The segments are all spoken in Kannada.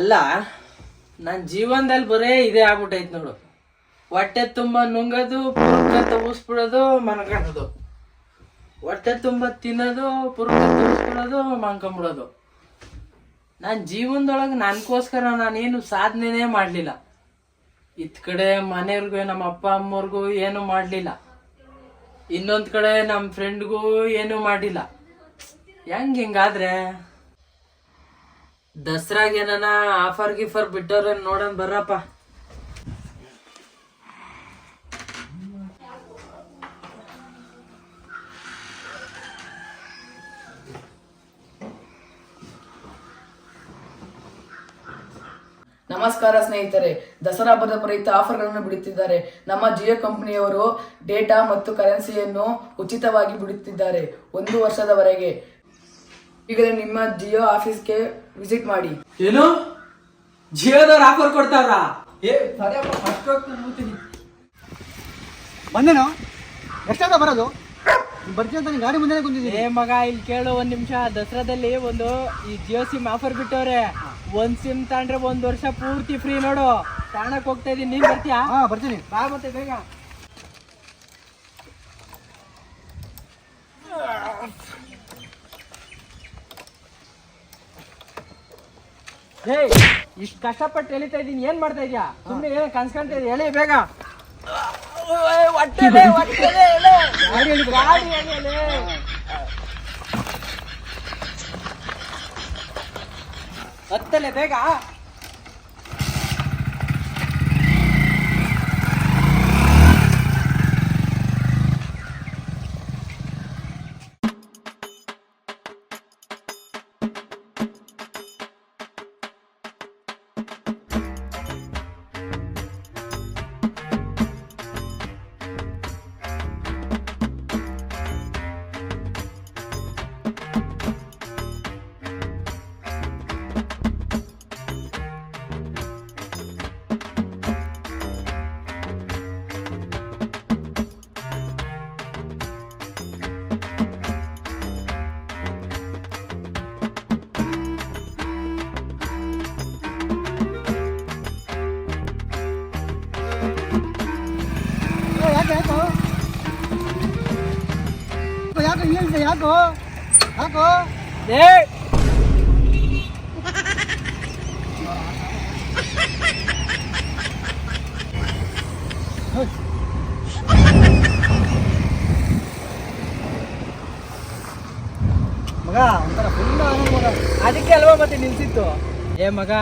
ಅಲ್ಲ ನನ್ನ ಜೀವನದಲ್ಲಿ ಬರೇ ಇದೇ ಆಗ್ಬಿಟ್ಟೈತ್ ನೋಡು. ಹೊಟ್ಟೆ ತುಂಬ ನುಂಗೋದು ಪುರುಕ ತಗಿಸ್ಬಿಡೋದು ಮನ್ಕೊಳ್ಳೋದು ಹೊಟ್ಟೆ ತುಂಬ ತಿನ್ನೋದು ಪುರುಕ ತಗಿಸ್ಬಿಡೋದು ಮನ್ಕೊಂಬಿಡೋದು ನನ್ನ ಜೀವನದೊಳಗೆ ನನಗೋಸ್ಕರ ನಾನೇನು ಸಾಧನೆನೇ ಮಾಡಲಿಲ್ಲ. ಇತ್ ಕಡೆ ಮನೆಯವ್ರಿಗೂ, ನಮ್ಮ ಅಪ್ಪ ಅಮ್ಮವ್ರಿಗೂ ಏನು ಮಾಡಲಿಲ್ಲ. ಇನ್ನೊಂದು ಕಡೆ ನಮ್ಮ ಫ್ರೆಂಡ್ಗೂ ಏನು ಮಾಡಿಲ್ಲ. ಹೆಂಗ್ ಹಿಂಗಾದ್ರೆ? ದಸರಾಗೆ ಏನಾನ ಆಫರ್ ಗಿಫರ್ ಬಿಟ್ಟವ್ರ ನೋಡೋಣ ಬರ್ರಪ್ಪ. ನಮಸ್ಕಾರ ಸ್ನೇಹಿತರೆ, ದಸರಾ ಹಬ್ಬದ ಪ್ರಯುಕ್ತ ಆಫರ್ಗಳನ್ನು ಬಿಡುತ್ತಿದ್ದಾರೆ. ನಮ್ಮ ಜಿಯೋ ಕಂಪನಿಯವರು ಡೇಟಾ ಮತ್ತು ಕರೆನ್ಸಿಯನ್ನು ಉಚಿತವಾಗಿ ಬಿಡುತ್ತಿದ್ದಾರೆ. ಒಂದು ವರ್ಷದವರೆಗೆ ಈಗಲೇ ನಿಮ್ಮ ಜಿಯೋ ಆಫೀಸ್ಗೆ ವಿಸಿಟ್ ಮಾಡಿ. ಏನು? ಜಿಯೋದವ್ರು ಆಫರ್ ಕೊಡ್ತಾರಾ ಏ ಸರಿಯಪ್ಪ ಫಸ್ಟ್ ಹೋಗ್ತೀನಿ ಬಂದೇನು? ಬರೋದು? ಬರ್ತೀನಿ ಅಂತ ನೀನ್ ಗಾಡಿ ಮುಂದೆ ಕುಂತಿದ್ದೀನಿ ಏ ಮಗ ಇಲ್ಲಿ ಕೇಳು ಒಂದ್ ನಿಮಿಷ. ದಸರಾದಲ್ಲಿ ಒಂದು ಈ ಜಿಯೋ ಸಿಮ್ ಆಫರ್ ಬಿಟ್ಟವ್ರೆ. ಒಂದ್ ಸಿಮ್ ತಗೊಂಡ್ರೆ ಒಂದ್ ವರ್ಷ ಪೂರ್ತಿ ಫ್ರೀ ನೋಡು. ತಾಣಕ್ ಹೋಗ್ತಾ ಇದೀನಿ. ನೀನ್ ಬರ್ತೀಯಾ? ಹಾ ಬರ್ತೀನಿ. ಬಾ ಮತ್ತೆ ಬೇಗ. ಹೇ ಇಷ್ಟು ಕಷ್ಟಪಟ್ಟು ಎಳಿತಾ ಇದೀನಿ ಏನ್ ಮಾಡ್ತಾ ಇದೀಯಾ ಸುಮ್ಮನೆ ಏನೋ ಕನ್ಸ್ಕೊಂತ ಇದೀಯ ಎಳಿ ಬೇಗ ಹೊಟ್ಟೆಲೆ ಹೊಟ್ಟೆಲೆ ಎಳೆ. ಗಾಡಿ ಎಳಿ, ಗಾಡಿ ಎಳಿ, ಎಳಿ. ಹತ್ತಲೆ ಬೇಗ ಯಾಕೆ? ಯಾಕೋ ಯಾಕೋ, ಯಾಕೋ? ಏ! ಮಗ ಒಂಥರ ಫುಲ್ ಮಗ. ಅದಕ್ಕೆ ಅಲ್ವಾ ಮತ್ತೆ ನಿಲ್ಸಿತ್ತು ಏ ಮಗ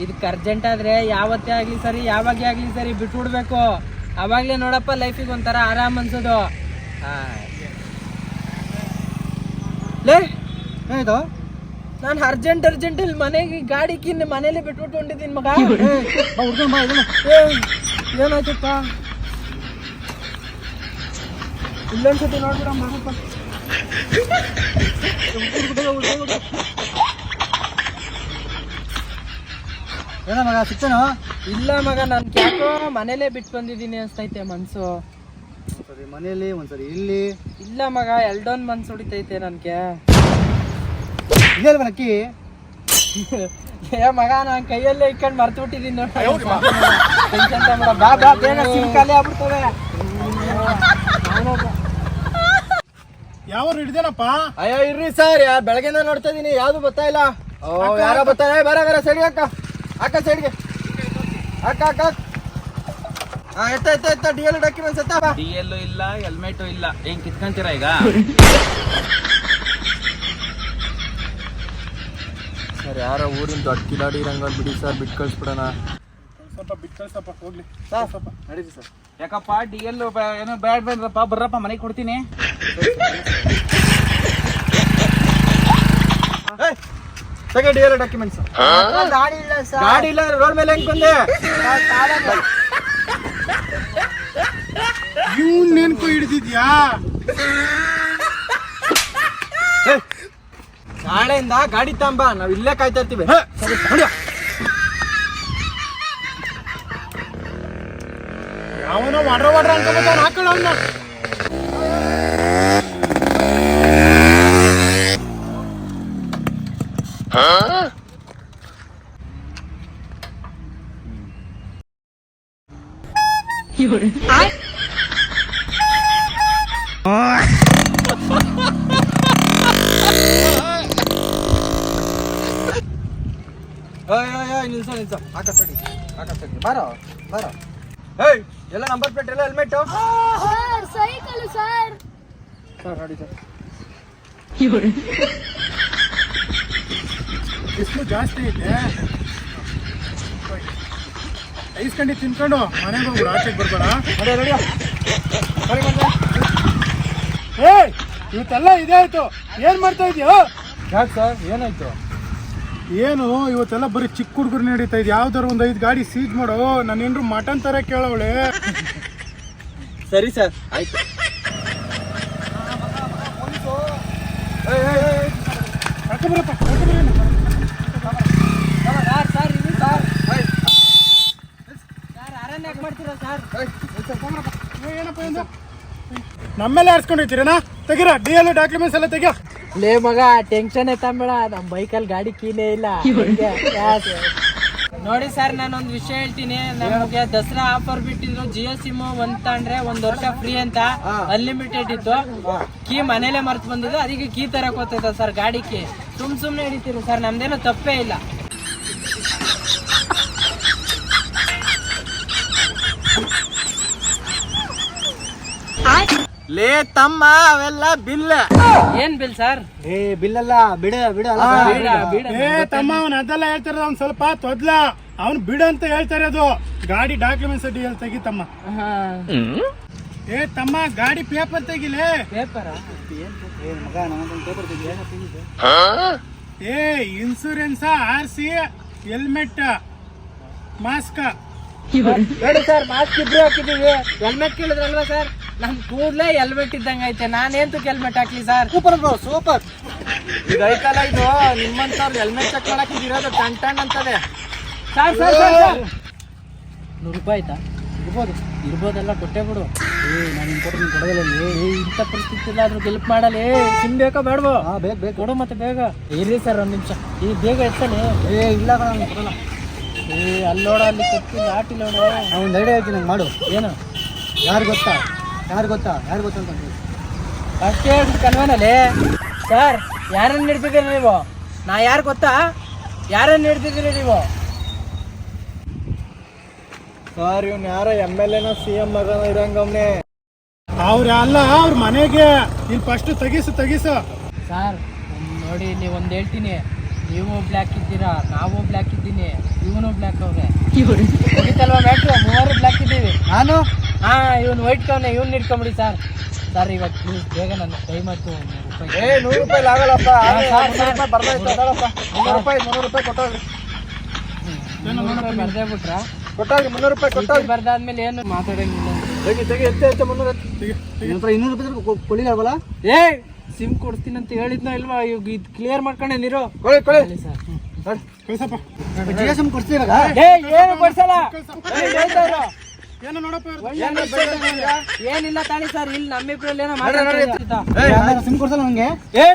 ಇದಕ್ಕೆ ಅರ್ಜೆಂಟ್ ಆದ್ರೆ ಯಾವತ್ತೇ ಆಗ್ಲಿ ಸರಿ ಯಾವಾಗೇ ಆಗ್ಲಿ ಸರಿ ಬಿಟ್ಬಿಡ್ಬೇಕು. ಅವಾಗ್ಲೇ ನೋಡಪ್ಪ ಲೈಫಿಗೆ ಒಂಥರ ಆರಾಮ್ ಅನ್ಸೋದು. ಲೇ ಇದು ನಾನು ಅರ್ಜೆಂಟ್ ಅರ್ಜೆಂಟ್ ಇಲ್ಲಿ ಮನೆಗೆ ಗಾಡಿ ಕಿನ್ನ ಮನೇಲಿ ಬಿಟ್ಬಿಟ್ಟು ಹೊಂಟಿದ್ದೀನಿ ಮಗ ಹುಡ್ಕೊಂಡ್ ಬಾ ಇದನ್ನ ಏನಾಯ್ತಪ್ಪ? ಇಲ್ಲೊಂದ್ಸತಿ ನೋಡ್ಬಿಡ ಏನ ಮಗ ಸಿಕ್ತೇನೋ ಇಲ್ಲ ಮಗ ನಾನು ಯಾಕೋ ಮನೇಲೇ ಬಿಟ್ಟು ಬಂದಿದ್ದೀನಿ ಅನ್ಸ್ತೈತೆ ಮನ್ಸು. ಒಂದ್ಸರಿ ಮನೆಯಲ್ಲಿ ಒಂದ್ಸರಿ ಇಲ್ಲಿ. ಇಲ್ಲ ಮಗ ಎಲ್ಡೋನ್ ಮನ್ಸು ಹೊಡಿತೈತೆ ನನ್ಗೆ. ಇಲ್ಲ ಅಕ್ಕಿ? ಏ ಮಗ ನಾನು ಕೈಯಲ್ಲೇ ಇಟ್ಕೊಂಡು ಮರ್ತು ಬಿಟ್ಟಿದ್ದೀನಿ ನೋಡಿ ಟೆನ್ಷನ್ ತಗೊಂಡ ಬಾ ಬಾ ಬೇಗ ಸಿಮ್ ಖಾಲಿ ಆಗ್ಬಿಡ್ತವೆ. ಯಾವ ಹಿಡ್ದೇನಪ್ಪ? ಅಯ್ಯೋ ಇರ್ರಿ ಸರ್ ಬೆಳಗ್ಗೆನ ನೋಡ್ತಾ ಇದೀನಿ ಯಾವ್ದು ಬರ್ತಾ ಇಲ್ಲ. ಓ ಯಾರೋ ಬರ್ತಾರೆ. ಬರ ಬರ ಸೈಡ್ಗೆ ಅಕ್ಕ. ಅಕ್ಕ ಸೈಡ್ಗೆ. ಅಕ್ಕ ಅಕ್ಕ ಅಕ್ಕ. ಹಾ ಎತ್ತ ಎತ್ತ ಎತ್ತ. ಡಿ ಎಲ್ ಡಾಕ್ಯುಮೆಂಟ್ಸ್ ಎತ್ತ ಬಾ. ಡಿ ಎಲ್ಲು ಇಲ್ಲ ಹೆಲ್ಮೆಟು ಇಲ್ಲ. ಹೆಂಗ್ ಕಿತ್ಕೊಂತೀರಾ ಈಗ? ಸರ್ ಯಾರೋ ಊರಿನ ದೊಡ್ಡ ಕಿಲಾಡಿ ಇರಂಗ ಬಿಡಿ ಸರ್ ಬಿಟ್ಟು ಕಳ್ಸ್ಬಿಡೋಣ. ಸ್ವಲ್ಪ ಬಿಟ್ಟು ಕಳ್ಸಪ್ಪ ಹೋಗ್ಲಿ. ಸ್ವಲ್ಪ ನಡೀರಿ ಸರ್. ಯಾಕಪ್ಪ ಡಿ ಎಲ್ ಏನೋ ಬ್ಯಾಡ್ ಬೇಡ್ರಪ್ಪ ಬರ್ರಪ್ಪ ಮನೆಗೆ ಕೊಡ್ತೀನಿ. ಸೆಕೆಂಡ್ ಇಯರ್ ಡಾಕ್ಯುಮೆಂಟ್ಸ್ ಗಾಡಿ ಇಲ್ಲ ಸರ್ ಗಾಡಿ ಇಲ್ಲ ರೋಡ್ ಮೇಲೆ ಹೆಂಗ್ ಬಂದೆ? ಇವ್ನ್ ನೆನ್ಕು ಹಿಡ್ದಿದ್ಯಾ? ನಾಳೆಯಿಂದ ಗಾಡಿ ತಂಬ ನಾವ್ ಇಲ್ಲೇ ಕಾಯ್ತಾ ಇರ್ತೀವಿ. ಅವನು ವಾಡ್ರ ವಾಡ್ರ ಅಂತ ಹಾಕೊಳ್ಳ ನಿಲ್ಸೋ ನಿಲ್ಸೋ ಆಕ ಸಡಿ ಆಕ ಸಡಿ ಬಾರೋ ಬಾರೋ ಏಯ್ ಎಲ್ಲ ನಂಬರ್ ಪ್ಲೇಟ್ ಎಲ್ಲ helmet sir cycle sir sir ನೋಡಿ ಸರ್ ಬಿಸಿಲು ಜಾಸ್ತಿ ಐತೆ ಐಸ್ಕಂಡಿ ತಿನ್ಕೊಂಡು ಮನೆಗೆ ಹೋಗಿ ಆಚೆಗೆ ಬರ್ಬೇಡ ರೆಡಿ ಇವತ್ತೆಲ್ಲ ಇದೇ ಆಯ್ತು ಏನ್ ಮಾಡ್ತಾ ಇದೀಯೋ ಯಾಕೆ ಸರ್ ಏನಾಯ್ತು ಏನು ಇವತ್ತೆಲ್ಲ ಬರೀ ಚಿಕ್ಕ ಹುಡುಗರು ನಡೀತಾ ಇದೆ ಯಾವ್ದಾರು ಒಂದು ಐದು ಗಾಡಿ ಸೀಜ್ ಮಾಡೋ ನಾನು ಏನ್ರು ಮಟನ್ ತರ ಕೇಳವಳೆ ಸರಿ ಸರ್ ಆಯ್ತು ಏಯ್ ಸರ್ ಇದು ಸರ್. ಸರ್ ಮಾಡ್ತೀರಾ ಸರ್? ಏನಪ್ಪ ನಮ್ಮೆಲ್ಲ ಆಡ್ಸ್ಕೊಂಡೈತೀರನಾ ತೆಗಿರ ಡಿ ಎಲ್ ಡಾಕ್ಯುಮೆಂಟ್ಸ್ ಎಲ್ಲ ತೆಗಿಯ? ಲೇ ಮಗ ಟೆನ್ಷನ್ ಐತಂಬೇಡ ನಮ್ಮ ಬೈಕಲ್ಲಿ ಗಾಡಿ ಕೀನೇ ಇಲ್ಲ. ನೋಡಿ ಸರ್ ನಾನೊಂದು ವಿಷಯ ಹೇಳ್ತೀನಿ. ನಮಗೆ ದಸರಾ ಆಫರ್ ಬಿಟ್ಟಿದ್ರು ಜಿಯೋ ಸಿಮ್ ಒಂದ್ ತಗೊಂಡ್ರೆ ಒಂದ್ ವರ್ಷ ಫ್ರೀ ಅಂತ ಅನ್ಲಿಮಿಟೆಡ್ ಇತ್ತು. ಕೀ ಮನೇಲೆ ಮರ್ತು ಬಂದಿದ್ದು ಅದಕ್ಕೆ ಕೀ ತರಕ್ ಹೋಗ್ತೈತ ಸರ್ ಗಾಡಿ ಕೀ. ಸುಮ್ ಸುಮ್ನೆ ಹಿಡಿತೀರಿ ಸರ್ ನಮ್ದೇನು ತಪ್ಪೇ ಇಲ್ಲ. ಲೇ ತಮ್ಮ ಅವೆಲ್ಲ ಬಿಲ್. ಏನ್ ಬಿಲ್ ಸರ್? ಏ ಬಿಲ್ಲಲ್ಲ ಬಿಡ ಬಿಡ ಅಲ್ಲ ಬೀಡ ಬೀಡ ಏ ತಮ್ಮ ಅವನ್ ಅದೆಲ್ಲ ಹೇಳ್ತಾರ ಅವ್ನ್ ಸ್ವಲ್ಪ ತೊದ್ಲ. ಅವ್ನ್ ಬಿಡು ಅಂತ ಹೇಳ್ತಾರೆ ಅದು ಗಾಡಿ ಡಾಕ್ಯುಮೆಂಟ್ಸ್ ಡಿಎಲ್ ತೆಗಿತಮ್ಮ ಏ ತಮ್ಮ ಗಾಡಿ ಪೇಪರ್ ತೆಗಿಲೇ. ಪೇಪರ ಮಗ ಪೇಪರ್ ತೆಗಿ ಏ insurance R C helmet mask ಹೇಳಿ ಸರ್ ಮಾಸ್ಕ್ ಇದ್ರೆ ಹಾಕಿದೀವಿ ಹೆಲ್ಮೆಟ್ ಕೇಳಿದ್ರಲ್ವಾ ಸರ್? ನಮ್ ಕೂಡ್ಲೇ ಹೆಲ್ಮೆಟ್ ಇದ್ದಂಗ ಐತೆ. ನಾನೇಂತೂ ಹೆಲ್ಮೆಟ್ ಹಾಕ್ಲಿ ಸರ್ ಸೂಪರ್ ಬ್ರೋ ಸೂಪರ್ ಇದು ಐತಲ್ಲ ಇದು? ನಿಮ್ಮಂತವ್ರು ಹೆಲ್ಮೆಟ್ ಚೆಕ್ ಮಾಡಕ್ ಇದಿರೋದು ಟನ್ ಟನ್ ಅಂತದೆ. ಸರ್ ಸರ್ ನೂರು ರೂಪಾಯಿ ಆಯ್ತಾ? ಇರ್ಬೋದು. ಇರ್ಬೋದೆಲ್ಲ ಕೊಟ್ಟೆ ಬಿಡು. ಏ ನಾನು ನಿನ್ ಕೊಟ್ಟು ಕೊಡೋದಲ್ಲ ಏ ಇಂಥ ಪರಿಸ್ಥಿತಿ ಇಲ್ಲ ಆದ್ರೂ ಹೆಲ್ಪ್ ಮಾಡಲಿ. ಸಿಮ್ ಬೇಕಾ ಬೇಡವೋ? ಹಾ ಬೇಗ ಬೇಕು ಕೊಡು ಮತ್ತೆ ಬೇಗ. ಇರ್ರಿ ಸರ್ ಒಂದು ನಿಮಿಷ. ಈ ಬೇಗ ಎತ್ತಾನೆ ಏ ಇಲ್ಲ ಕಣ ನಾನು ಕೊಡಲ್ಲ. ಏ ಅಲ್ಲೋಡ ಅಲ್ಲಿ ಕೊಟ್ಟು ಆಟಿಲ್ಲ ಒಂದು ಐಡಿಯಾ ಆಯ್ತು ನಂಗೆ ಮಾಡು. ಏನು? ಯಾರು ಗೊತ್ತಾ? ಯಾರು ಗೊತ್ತಾ? ಯಾರು ಗೊತ್ತಾ ಅಂತ ಫಸ್ಟ್ ಅಷ್ಟೇ ಕನ್ವನಲ್ಲಿ ಸರ್ ಯಾರನ್ನ ಹಿಡ್ತಿದ್ದೀರಿ ನೀವು? ನಾ ಯಾರು ಗೊತ್ತಾ? ಯಾರನ್ನ ಹಿಡ್ತಿದ್ದೀರಿ ನೀವು? ಸರ್ ಇವ್ನು ಯಾರೋ ಎಂ ಎಲ್ ಎನ ಸಿ ಎಂ ಮಗನ ಇರಂಗಮ್ನೆ ಅವ್ರ ಅಲ್ಲ ಅವ್ರ ಮನೆಗೆ. ಇಲ್ಲಿ ಫಸ್ಟ್ ತೆಗಿಸು ತೆಗಿಸು. ಸರ್ ನೋಡಿ ನೀವು ಒಂದು ಹೇಳ್ತೀನಿ. ನೀವು ಬ್ಲ್ಯಾಕ್ ಇದ್ದೀರಾ ನಾವು ಬ್ಲ್ಯಾಕ್ ಇದ್ದೀನಿ. ಇವನು ಬ್ಲ್ಯಾಕ್ ಅವ್ರೆ. ಮೂವರು ಬ್ಲ್ಯಾಕ್ ಇದ್ದೀವಿ. ನಾನು? ಹಾ ಇವನು ವೈಟ್ ಕವನೆ ಇವ್ನು ಇಟ್ಕೊಂಬಿಡಿ ಸರ್ ಸರ್ ಇವತ್ತು ಪ್ಲೀಸ್ ಬೇಗ ನನ್ನ ಟೈಮ್ ಆಯ್ತು ನೂರು ರೂಪಾಯಿ. ಏ ನೂರು ರೂಪಾಯಿ ಆಗಲ್ಲಪ್ಪ. ಹಾ, ಸರ್, ಸರ್. ಬರ್ದಾಯ್ತು ಅದಳಪ್ಪ ಮುನ್ನೂರು ರೂಪಾಯಿ ಮುನ್ನೂರು ರೂಪಾಯಿ ಕೊಟ್ಟೋಗ್ರಿ ಮುನ್ನೂರು ರೂಪಾಯಿ ಬರ್ದೇ ಬಿಟ್ರಾ? ಕೊಟ್ಟಾಗ ಮುನ್ನೂರು ರೂಪಾಯಿ ಕೊಟ್ಟೋಗ್ರಿ ಬರ್ದಾದ್ಮೇಲೆ ಏನು ಮಾತಾಡಂಗಿಲ್ಲ. ತೆಗಿ ತೆಗಿ ಎತ್ತೆ ಎತ್ತೆ ಮುನ್ನೂರು ಇನ್ನೂರು ರೂಪಾಯಿ ಕೊ- ಕೊಡ್ಲಿಲ್ಲವಲ್ಲ ಏ ಸಿಮ್ ಕೊಡ್ತೀನಿ ಅಂತ ಹೇಳಿದ್ನೋ ಇಲ್ವಾ ಇವಾಗ ಇದು ಕ್ಲಿಯರ್ ಮಾಡ್ಕೊಂಡೆ ನೀರು. ಕೊಳಿ ಕೊಳಿ ಸರ್. ಕಳ್ಸಪ್ಪ. ಏನು ಕೊಡ್ಸಲ್ಲ? ಏನಿಲ್ಲ ತಾಳಿ ಸರ್ ಇಲ್ಲಿ ನಮ್ಮಿಬ್ರಲ್ಲಿ ಏನೋ ಮಾತಾಡ್ತಾ ಸಿಮ್ ಕೊಡ್ಸಲ್ಲ ನಂಗೆ ಏ